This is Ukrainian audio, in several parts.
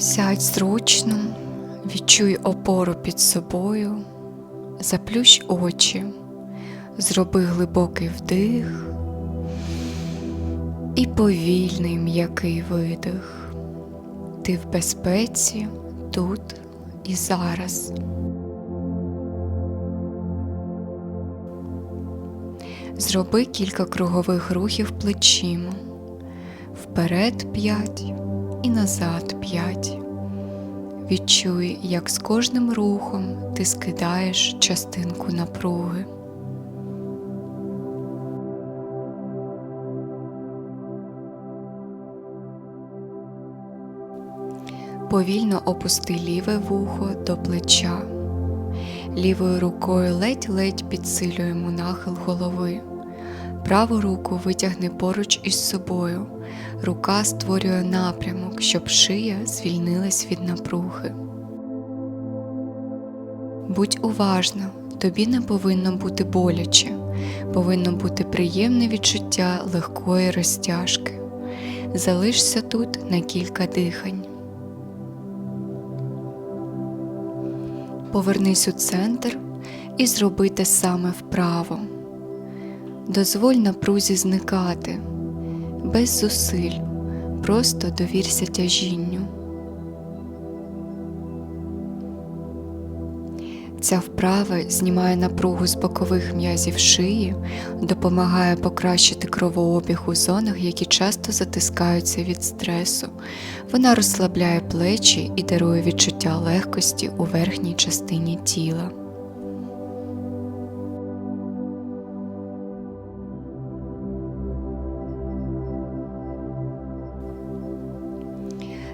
Сядь зручно, відчуй опору під собою, заплющ очі, зроби глибокий вдих і повільний м'який видих. Ти в безпеці тут і зараз. Зроби кілька кругових рухів плечима. Вперед п'ять і назад п'ять. Відчуй, як з кожним рухом ти скидаєш частинку напруги. Повільно опусти ліве вухо до плеча. Лівою рукою ледь-ледь підсилюємо нахил голови. Праву руку витягни поруч із собою. Рука створює напрямок, щоб шия звільнилась від напруги. Будь уважна, тобі не повинно бути боляче, повинно бути приємне відчуття легкої розтяжки. Залишся тут на кілька дихань. Повернись у центр і зроби те саме вправо. Дозволь напрузі зникати, без зусиль, просто довірся тяжінню. Ця вправа знімає напругу з бокових м'язів шиї, допомагає покращити кровообіг у зонах, які часто затискаються від стресу. Вона розслабляє плечі і дарує відчуття легкості у верхній частині тіла.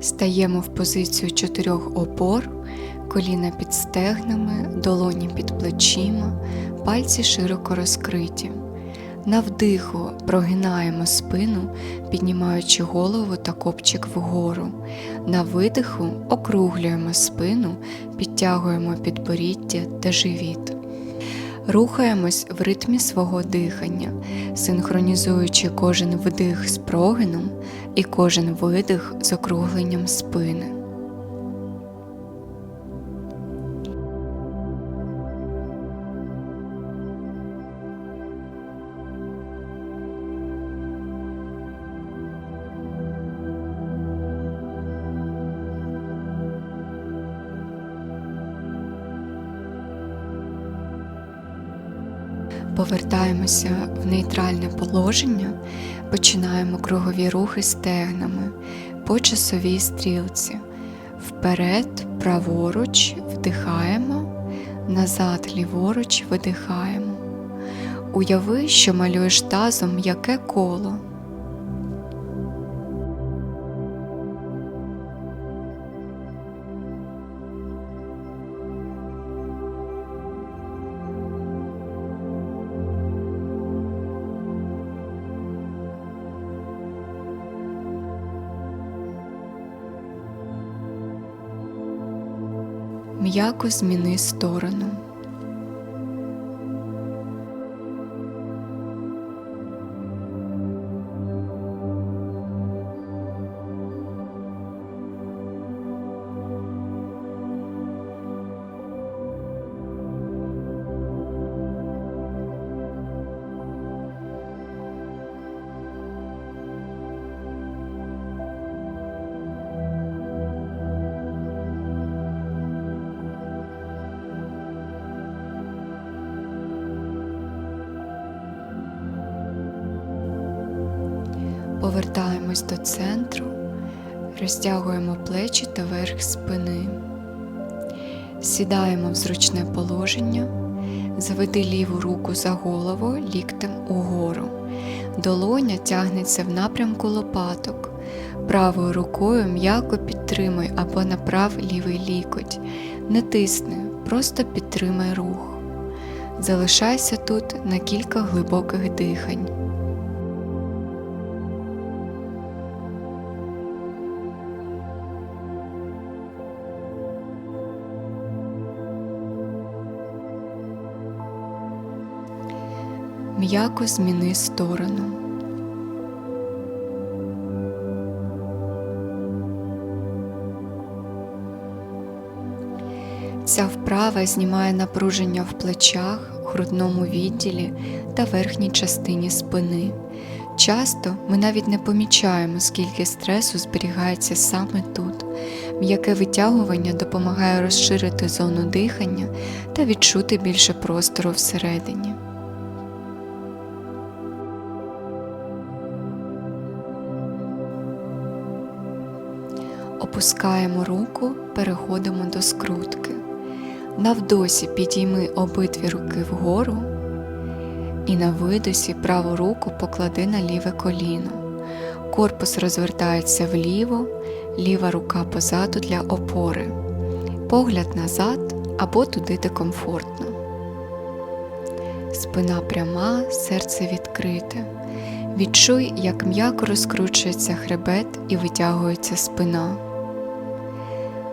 Стаємо в позицію чотирьох опор, коліна під стегнами, долоні під плечима, пальці широко розкриті. На вдиху прогинаємо спину, піднімаючи голову та копчик вгору. На видиху округлюємо спину, підтягуємо підборіддя та живіт. Рухаємось в ритмі свого дихання, синхронізуючи кожен вдих з прогином і кожен видих з округленням спини. Повертаємося в нейтральне положення, починаємо кругові рухи стегнами по часовій стрілці. Вперед, праворуч, вдихаємо, назад, ліворуч, видихаємо. Уяви, що малюєш тазом м'яке коло. М'яко зміни сторону. Повертаємось до центру, розтягуємо плечі та верх спини. Сідаємо в зручне положення, заведи ліву руку за голову ліктем угору. Долоня тягнеться в напрямку лопаток. Правою рукою м'яко підтримуй або направ лівий лікоть. Не тисни, просто підтримай рух. Залишайся тут на кілька глибоких дихань. М'яко зміни сторону. Ця вправа знімає напруження в плечах, грудному відділі та верхній частині спини. Часто ми навіть не помічаємо, скільки стресу зберігається саме тут. М'яке витягування допомагає розширити зону дихання та відчути більше простору всередині. Опускаємо руку, переходимо до скрутки. Навдосі підійми обидві руки вгору і на видосі праву руку поклади на ліве коліно. Корпус розвертається вліво, ліва рука позаду для опори. Погляд назад або туди, де комфортно. Спина пряма, серце відкрите. Відчуй, як м'яко розкручується хребет і витягується спина.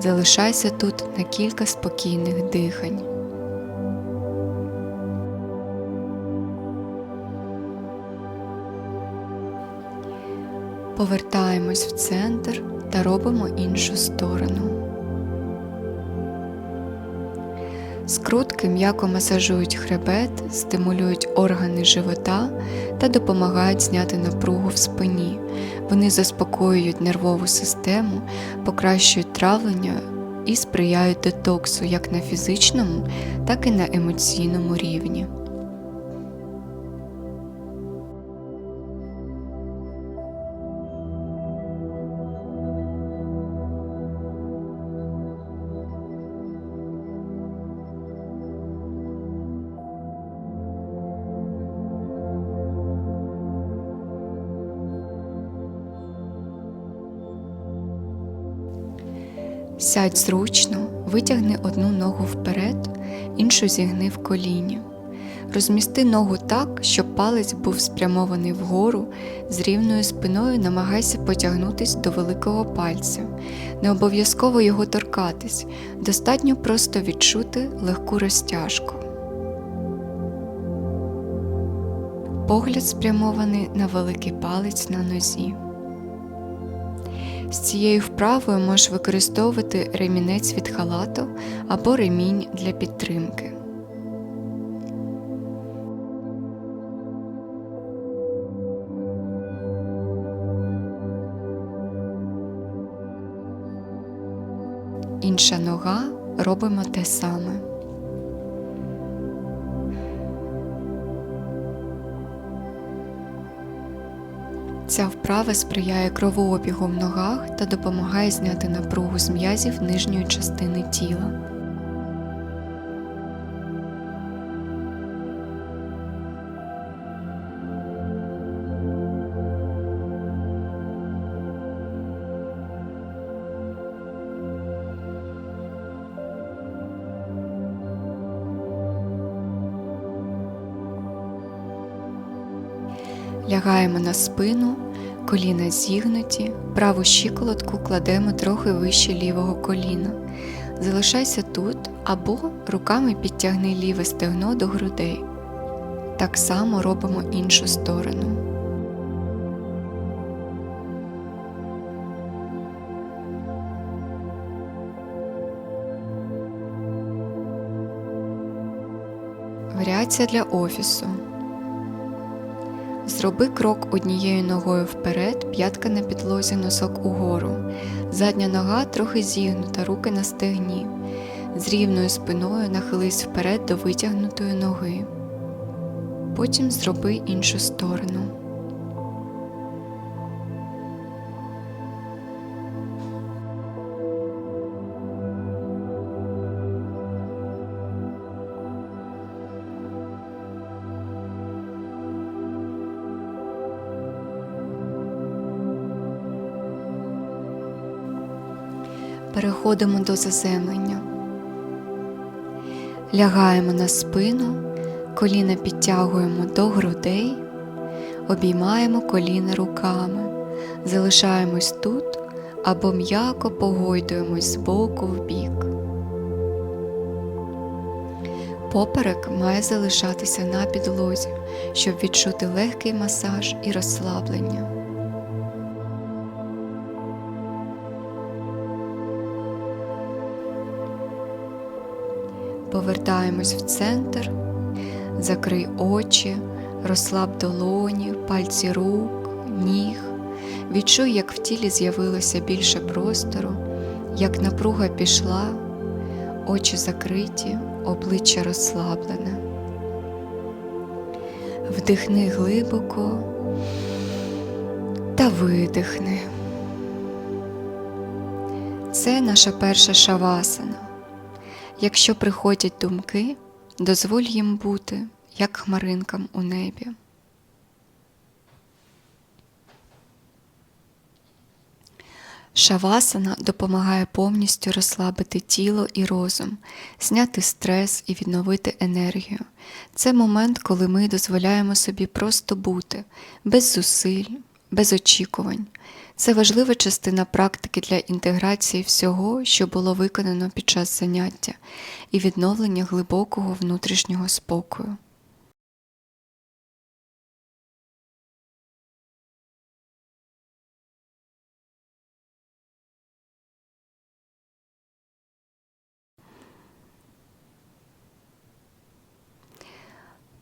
Залишайся тут на кілька спокійних дихань. Повертаємось в центр та робимо іншу сторону. Скрутки м'яко масажують хребет, стимулюють органи живота та допомагають зняти напругу в спині. Вони заспокоюють нервову систему, покращують травлення і сприяють детоксу як на фізичному, так і на емоційному рівні. Сядь зручно, витягни одну ногу вперед, іншу зігни в коліні. Розмісти ногу так, щоб палець був спрямований вгору, з рівною спиною намагайся потягнутись до великого пальця. Не обов'язково його торкатись, достатньо просто відчути легку розтяжку. Погляд спрямований на великий палець на нозі. З цією вправою можеш використовувати ремінець від халату або ремінь для підтримки. Інша нога робимо те саме. Ця вправа сприяє кровообігу в ногах та допомагає зняти напругу з м'язів нижньої частини тіла. Лягаємо на спину, коліна зігнуті, праву щиколотку кладемо трохи вище лівого коліна. Залишайся тут або руками підтягни ліве стегно до грудей. Так само робимо іншу сторону. Варіація для офісу. Зроби крок однією ногою вперед, п'ятка на підлозі, носок угору. Задня нога трохи зігнута, руки на стегні. З рівною спиною нахились вперед до витягнутої ноги. Потім зроби іншу сторону. Переходимо до заземлення. Лягаємо на спину, коліна підтягуємо до грудей, обіймаємо коліна руками, залишаємось тут або м'яко погойдуємось з боку в бік. Поперек має залишатися на підлозі, щоб відчути легкий масаж і розслаблення. Повертаємось в центр, закрий очі, розслаб долоні, пальці рук, ніг. Відчуй, як в тілі з'явилося більше простору, як напруга пішла, очі закриті, обличчя розслаблене. Вдихни глибоко та видихни. Це наша перша шавасана. Якщо приходять думки, дозволь їм бути, як хмаринкам у небі. Шавасана допомагає повністю розслабити тіло і розум, зняти стрес і відновити енергію. Це момент, коли ми дозволяємо собі просто бути, без зусиль, без очікувань. Це важлива частина практики для інтеграції всього, що було виконано під час заняття, і відновлення глибокого внутрішнього спокою.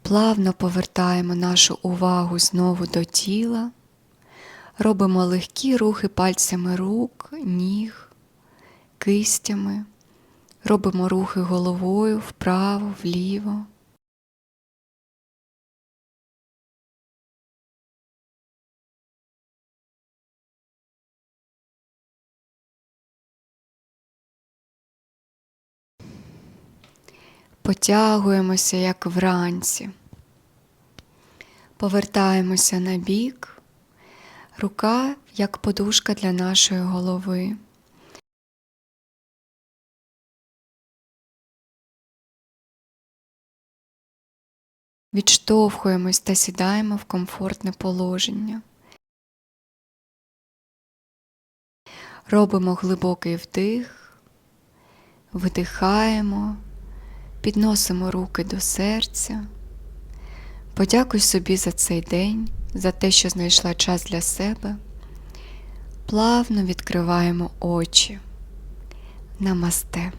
Плавно повертаємо нашу увагу знову до тіла, робимо легкі рухи пальцями рук, ніг, кистями, робимо рухи головою вправо, вліво. Потягуємося, як вранці. Повертаємося на бік, рука як подушка для нашої голови. Відштовхуємось та сідаємо в комфортне положення. Робимо глибокий вдих, видихаємо, підносимо руки до серця. Подякуй собі за цей день, за те, що знайшла час для себе. Плавно відкриваємо очі. Намасте.